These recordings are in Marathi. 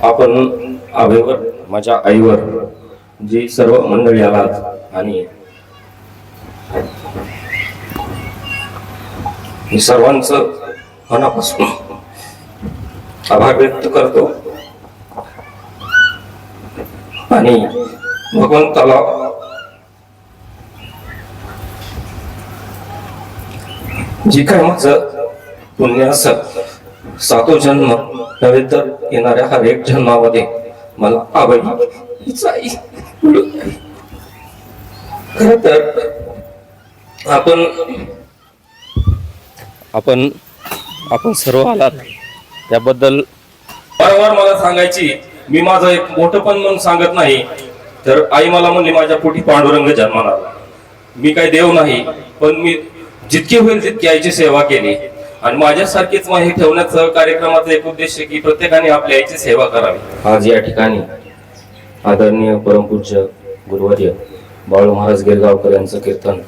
आपण आवेवर माझ्या आईवर जी सर्व मंडळी आलात आणि मी सर्वांचं मनापासून आभार व्यक्त करतो. आणि भगवंताला जी काय माझं पुण्य असत सातो जन्म नव्हे तर येणाऱ्या हर एक जन्मामध्ये मला आवड खर तर आपण आपण आपण सर्व आलात. त्याबद्दल वारंवार मला सांगायची मी माझं एक मोठंपण म्हणून सांगत नाही तर आई मला म्हणली माझ्या पोटी पांडुरंग जन्माला. आला. मी काही देव नाही पण मी जितकी होईल तितकी आईची सेवा केली. आणि माझ्यासारखीच मग हे ठेवण्याचं कार्यक्रमाचा एक उद्देश आहे की प्रत्येकाने आपल्या आईची सेवा करावी. आज या ठिकाणी आदरणीय परमपूज्य गुरुवर्य बाळू महाराज गिरगावकर यांचं कीर्तन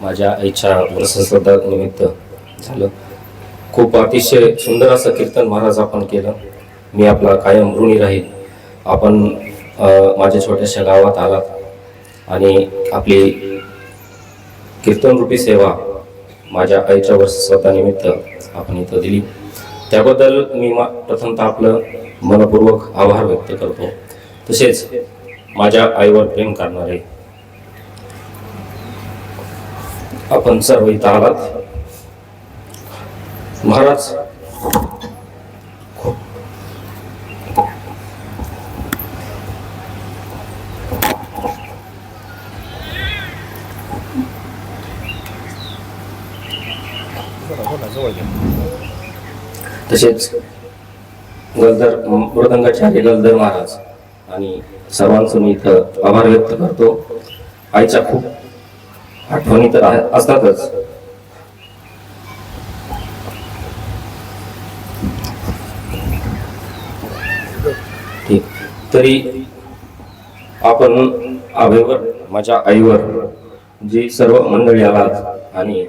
माझ्या आईच्या वर्षश्रद्धा निमित्त झालं. खूप अतिशय सुंदर असं कीर्तन महाराज आपण केलं. मी आपला कायम ऋणी राहील. आपण माझ्या छोट्याशा गावात आलात. आणि आपली कीर्तनरूपी सेवा माझ्या आईच्या वर्षस्वतानिमित्त निमित्त आपण इथं दिली. त्याबद्दल मी मा प्रथमतः आपलं मनपूर्वक आभार व्यक्त करतो. तसेच माझ्या आईवर प्रेम करणारे आपण सर्व इथं आलात. महाराज तसेच गलदर मृदंगाचार्य गलदर महाराज आणि सर्वांचं मी इथं आभार व्यक्त करतो. आईच्या खूप आठवणी तर असतातच. ठीक. तरी आपण आवेवर माझ्या आईवर जी सर्व मंडळी आलात आणि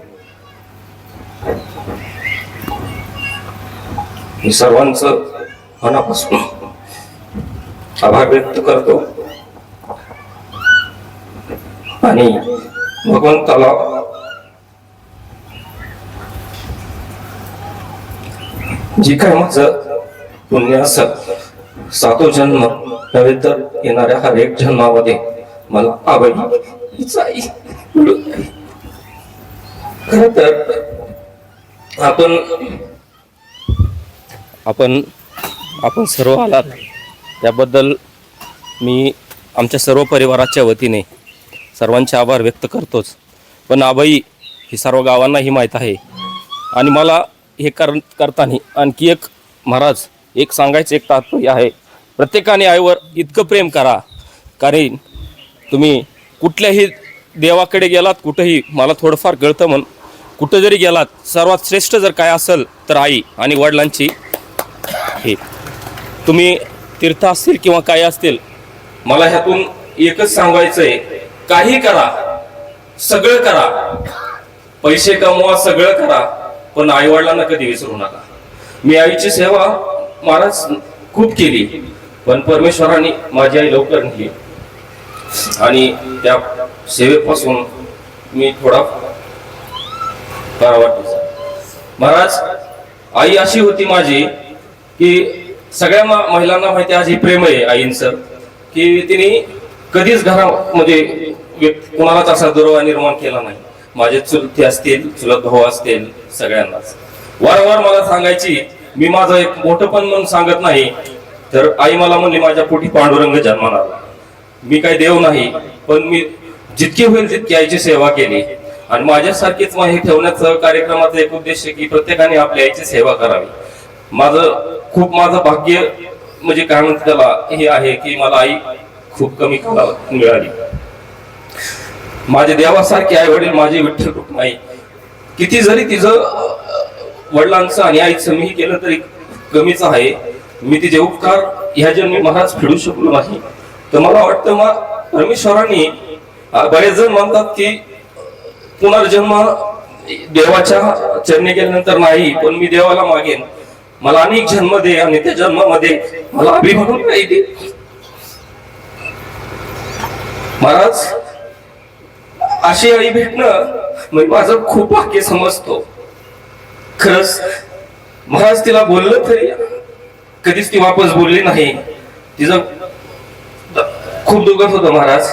मी सर्वांचं मनापासून आभार व्यक्त करतो. आणि भगवंताला जी काय माझं पुण्य असत सातो जन्म नव्हे तर येणाऱ्या हर एक जन्मामध्ये मला आवड खर तर आपण आपण आपण सर्व आलात. त्याबद्दल मी आमच्या सर्व परिवाराच्या वतीने सर्वांचे आभार व्यक्त करतोच. पण आबाई ही सर्व गावांनाही माहीत आहे. आणि मला हे कर करताना आणखी एक महाराज एक सांगायचं एक तात्पर्य आहे. प्रत्येकाने आईवर इतकं प्रेम करा. कारण तुम्ही कुठल्याही देवाकडे गेलात कुठंही मला थोडंफार कळतं म्हण कुठं जरी गेलात सर्वात श्रेष्ठ जर काय असेल तर आई आणि वडिलांची हे तुम्ही तीर्थ असतील किंवा काय असतील मला ह्यातून एकच सांगायचं आहे काही करा सगळं करा. पैसे कमवा सगळं करा पण आईवडिलांना कधी विसरू नका. मी आईची सेवा महाराज खूप केली पण परमेश्वराने माझी आई लवकर नेली. आणि त्या सेवेपासून मी थोडा फार वाटतो महाराज आई अशी होती माझी की सगळ्या महिलांना माहिती आहे, आज ही प्रेम आहे आईंचं की तिने कधीच घरामध्ये व्यक्- कोणालाच असा दुरावा निर्माण केला नाही. माझे चुलते असतील चुलत भाऊ असतील सगळ्यांनाच. वारंवार मला सांगायची मी माझं एक मोठं पण म्हणून सांगत नाही तर आई मला म्हणली माझ्या पोटी पांडुरंग जन्माला. आला. मी काही देव नाही पण मी जितकी होईल तितकी आईची सेवा केली. आणि माझ्यासारखीच मग हे ठेवण्याचं कार्यक्रमाचा एक उद्देश आहे की प्रत्येकाने आपल्या आईची सेवा करावी. माझं खूप माझं भाग्य म्हणजे काय म्हणते त्याला हे आहे की मला आई खूप कमी मिळाली. माझ्या देवासारखे आई वडील माझे विठ्ठल रुक्माई किती जरी तिचं वडिलांचं आणि आईचं मी केलं तरी कमीच आहे. मी तिचे उपकार ह्या जन्मी महाराज फेडू शकलो नाही. तर मला वाटतं मग परमेश्वराने बरेच जण म्हणतात की पुनर्जन्म देवाच्या चरणी गेल्यानंतर नाही पण मी देवाला मागेन. मला अनेक जन्म दे आणि त्या जन्मामध्ये मला अभिमान नाही दे महाराज अशी आई भेटणं म्हणजे माझं खूप वाक्य समजतो. खरंच महाराज तिला बोललं तरी कधीच ती वापस बोलली नाही. तिचं खूप दुखत होतं महाराज.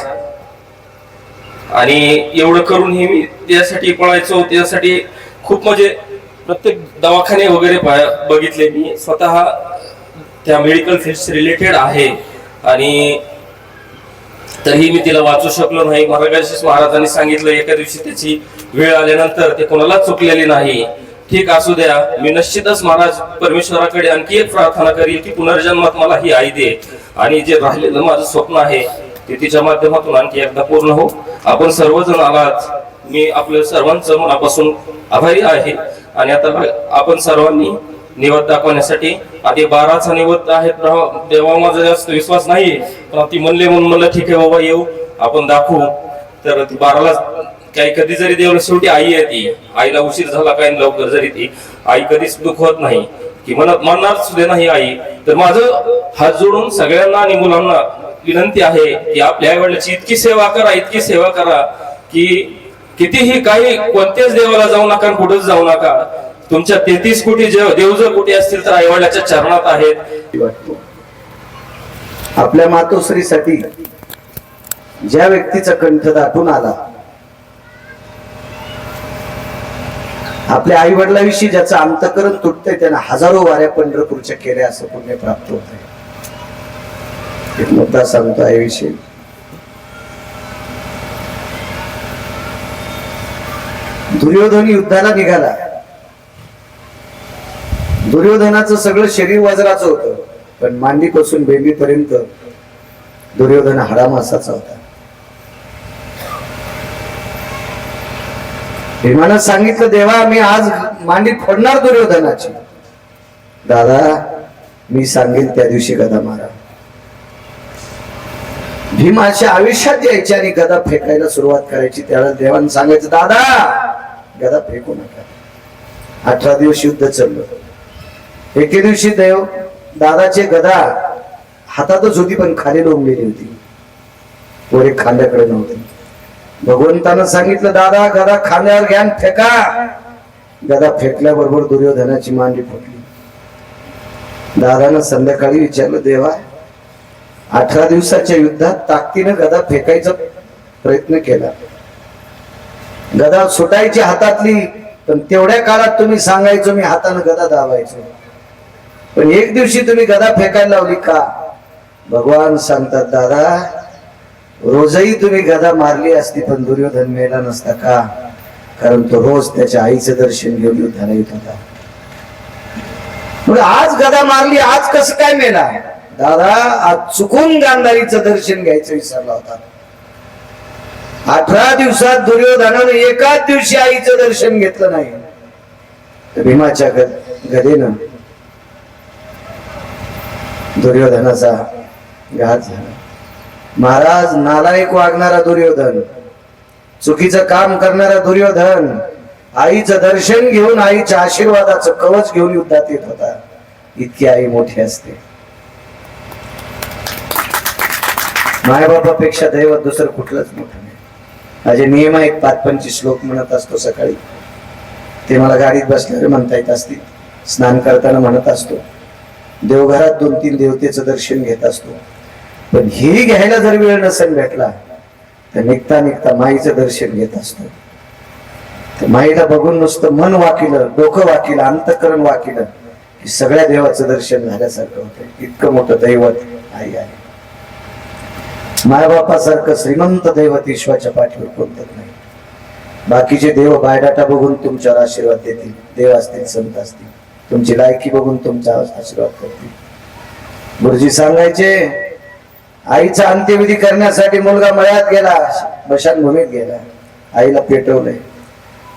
आणि एवढं करूनही मी त्यासाठी पळायचो त्यासाठी खूप म्हणजे प्रत्येक दवाखाने वगैरे बघितले मी. स्वतः त्या मेडिकल फील्ड रिलेटेड आहे. आणि तरीही मी तिला वाचू शकलो नाही. महाराजांशीच महाराजांनी सांगितलं एका दिवशी त्याची वेळ आल्यानंतर ते कोणालाच चुकलेली नाही. ठीक असू द्या. मी निश्चितच महाराज परमेश्वराकडे आणखी एक प्रार्थना करील की पुनर्जन्मात मला ही आई दे. आणि जे राहिलेलं माझं स्वप्न आहे ते तिच्या माध्यमातून आणखी एकदा पूर्ण हो. आपण सर्वजण आलात. मी आपल्या सर्वांचं मनापासून आभारी आहे. आणि आता आपण सर्वांनी निवड दाखवण्यासाठी आधी बाराचा निवद आहे तेव्हा देवा माझा जास्त विश्वास नाही पण ती म्हणले म्हणून म्हणलं ठीक आहे बाबा येऊ. आपण दाखवू. तर ती बाराला काही कधी जरी देवला शेवटी आई आहे ती. आईला उशीर झाला काय लवकर जरी ती. आई कधीच दुखवत नाही. की म्हणत म्हणणार सुद्धा नाही आई. तर माझं हात जोडून सगळ्यांना आणि मुलांना विनंती आहे की आपल्या आई वडिलांची इतकी सेवा करा इतकी सेवा करा की कितीही काही कोणत्याच देवाला जाऊ नका कुठंच जाऊ नका. तुमच्या तेहतीस कोटी जे- देव जर कुठे असतील तर आईवडिलाच्या चरणात आहेत. वाटतो आपल्या मातोश्रीसाठी ज्या व्यक्तीचा कंठ दाटून आला आपल्या आई वडिलाविषयी ज्याचं अंतकरण तुटतंय त्यांना हजारो वाऱ्या पंढरपूरच्या केल्या असं पुण्य प्राप्त होत आहे एक मुद्दा सांगतो आईविषयी. दुर्योधन युद्धाला निघाला. दुर्योधनाचं सगळं शरीर वज्राचं होतं. पण मांडीपासून बेबीपर्यंत दुर्योधन हाडामासाचा होता. भीमानं सांगितलं देवा मी आज मांडी फोडणार दुर्योधनाची. दादा मी सांगेल त्या दिवशी गदा मारा. भीमाच्या आयुष्यात यायची आणि गदा फेकायला सुरुवात करायची. त्याला देवानं सांगायचं दादा गदा फेकू नका. अठरा दिवस युद्ध चाललं. एके दिवशी देव दादाचे गदा हातातच होती पण खाली डोंबलेली होती. पोरे खांद्याकडे नव्हती. भगवंतानं सांगितलं दादा गदा खांद्यावर घ्या फेका. गदा फेकल्याबरोबर दुर्योधनाची मांडी फुटली. दादानं संध्याकाळी विचारलं देवा अठरा दिवसाच्या युद्धात ताकदीनं गदा फेकायचा प्रयत्न केला. गदा सुटायची हातातली पण तेवढ्या काळात तुम्ही सांगायचो मी हातानं गदा दाबायचो. पण एक दिवशी तुम्ही गदा फेकायला लावली का? भगवान सांगतात दादा रोजही तुम्ही गदा मारली असती पण दुर्योधन मेला नसता का? कारण तो रोज त्याच्या आईचं दर्शन घेऊन युद्धाला येत होता. मग आज गदा मारली आज कसं काय मेला? दादा आज चुकून गांधारीचं दर्शन घ्यायचं विसरला होता. अठरा दिवसात दुर्योधनानं एकाच दिवशी आईचं दर्शन घेतलं नाही. भीमाच्या ग- गदेनं दुर्योधनाचा घात झाला. महाराज नालायक वागणारा दुर्योधन चुकीचं काम करणारा दुर्योधन आईचं दर्शन घेऊन आईच्या आशीर्वादाचं कवच घेऊन युद्धात येत होता. इतकी आई मोठी असते. मायबापापेक्षा दैवत दुसरं कुठलंच मोठं नाही माझे नियम आहेत पाच पंचवीस श्लोक म्हणत असतो सकाळी. ते मला गाडीत बसल्यावर म्हणता येत असतील स्नान करताना म्हणत असतो. देवघरात दोन तीन देवतेचं दर्शन घेत असतो. पण हे घ्यायला जर वेळ नसेल भेटला तर निघता निघता माईचं दर्शन घेत असतो. तर माईला बघून नुसतं मन वाकिलं डोकं वाकिलं अंतकरण वाकिलं की सगळ्या देवाचं दर्शन झाल्यासारखं होतं. इतकं मोठं दैवत आई आहे. मायबापासारखं श्रीमंत दैवत ईश्वराच्या पाठीवर कोणतंच नाही. बाकीचे देव बायडाटा बघून तुमच्यावर आशीर्वाद देतील देव असतील संत असतील तुमची लायकी बघून तुमचा आशीर्वाद करतील. गुरुजी सांगायचे आईचा अंत्यविधी करण्यासाठी मुलगा मळ्यात गेला भूमीत गेला. आईला पेटवलंय.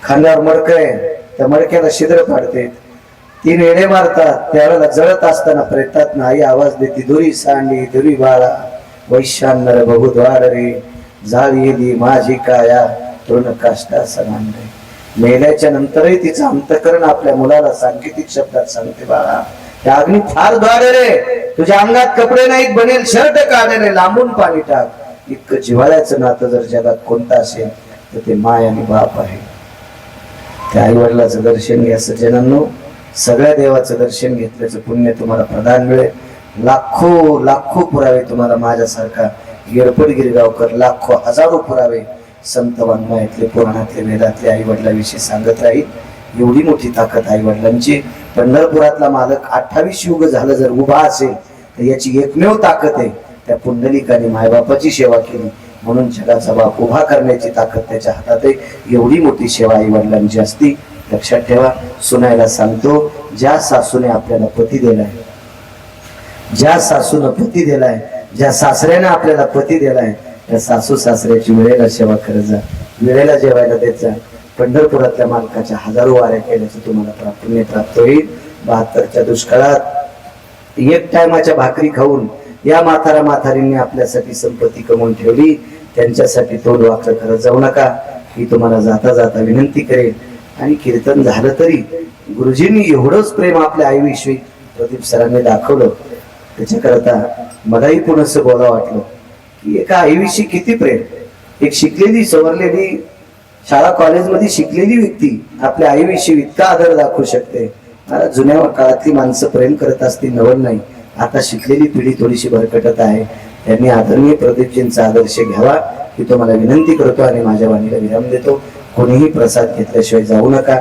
खांद्यावर मडकं आहे त्या मडक्याला शिद्र पाडते तीन येडे मारतात त्यावेळेला जळत असताना प्रेतात आई आवाज देते दुरी सांडी दुरी बाळा. वैशांवर बहुद्वार रे जाळी येली माझी काया तृण काष्टा समान रे मेल्याच्या नंतरही तिचं अंतकरण आपल्या मुलाला सांकेतिक शब्दात सांगते बाळा. त्या अग्नी फारद्वारे रे. तुझ्या अंगात कपडे नाही बनेल शर्ट काढे रे. लांबून पाणी टाक. इतकं जिव्हाळ्याचं नातं जर जगात कोणतं असेल तर ते माय आणि बाप आहे. त्या आई वडिलाचं दर्शन घ्या सज्जनांनो. सगळ्या देवाचं दर्शन घेतल्याचं पुण्य तुम्हाला प्रदान मिळेल. लाखो लाखो पुरावे तुम्हाला माझ्यासारखा येरपड गिरगावकर लाखो हजारो पुरावे संत वाङ्मयातले पुराणातले वेदातले आई वडिलाविषयी सांगत राहील. एवढी मोठी ताकद आई वडिलांची पंढरपुरातला मालक अठ्ठावीस युग झालं जर उभा असेल तर याची एकमेव ताकद आहे त्या पुंडलिकाने मायबापाची सेवा केली. म्हणून जगाचा बाप उभा करण्याची ताकद त्याच्या हातात आहे. एवढी मोठी सेवा आई वडिलांची असती. लक्षात ठेवा सुनायला सांगतो ज्या सासूने आपल्याला पती दिलाय ज्या सासूनं पती दिलाय ज्या सासऱ्याने आपल्याला पती दिलाय त्या सासू सासऱ्याची वेळेला सेवा करत जा वेळेला जेवायला देत जा. पंढरपुरातल्या मालकाच्या हजारो वाऱ्या केल्याचं तुम्हाला प्राप्त प्राप्त होईल. बहात्तरच्या दुष्काळात एक टायमाच्या भाकरी खाऊन या म्हातारा म्हातारींनी आपल्यासाठी संपत्ती कमवून ठेवली. त्यांच्यासाठी तोंड वाकडं करत जाऊ नका. ही तुम्हाला जाता जाता विनंती करेल. आणि कीर्तन झालं तरी गुरुजींनी एवढंच प्रेम आपल्या आईविषयी प्रदीप सरांनी दाखवलं. त्याच्याकरता मलाही पुनस बोला वाटलं. की एका आईविषयी किती प्रेम? एक शिकलेली सवरलेली शाळा कॉलेजमध्ये शिकलेली व्यक्ती आपल्या आईविषयी इतका आदर दाखवू शकते. मला जुन्या काळातली माणसं प्रेम करत असती नवल नाही. आता शिकलेली पिढी थोडीशी भरकटत आहे. त्यांनी आदरणीय प्रदीपजींचा आदर्श घ्यावा ही तुम्हाला विनंती करतो आणि माझ्या वाणीला विराम देतो. कोणीही प्रसाद घेतल्याशिवाय जाऊ नका.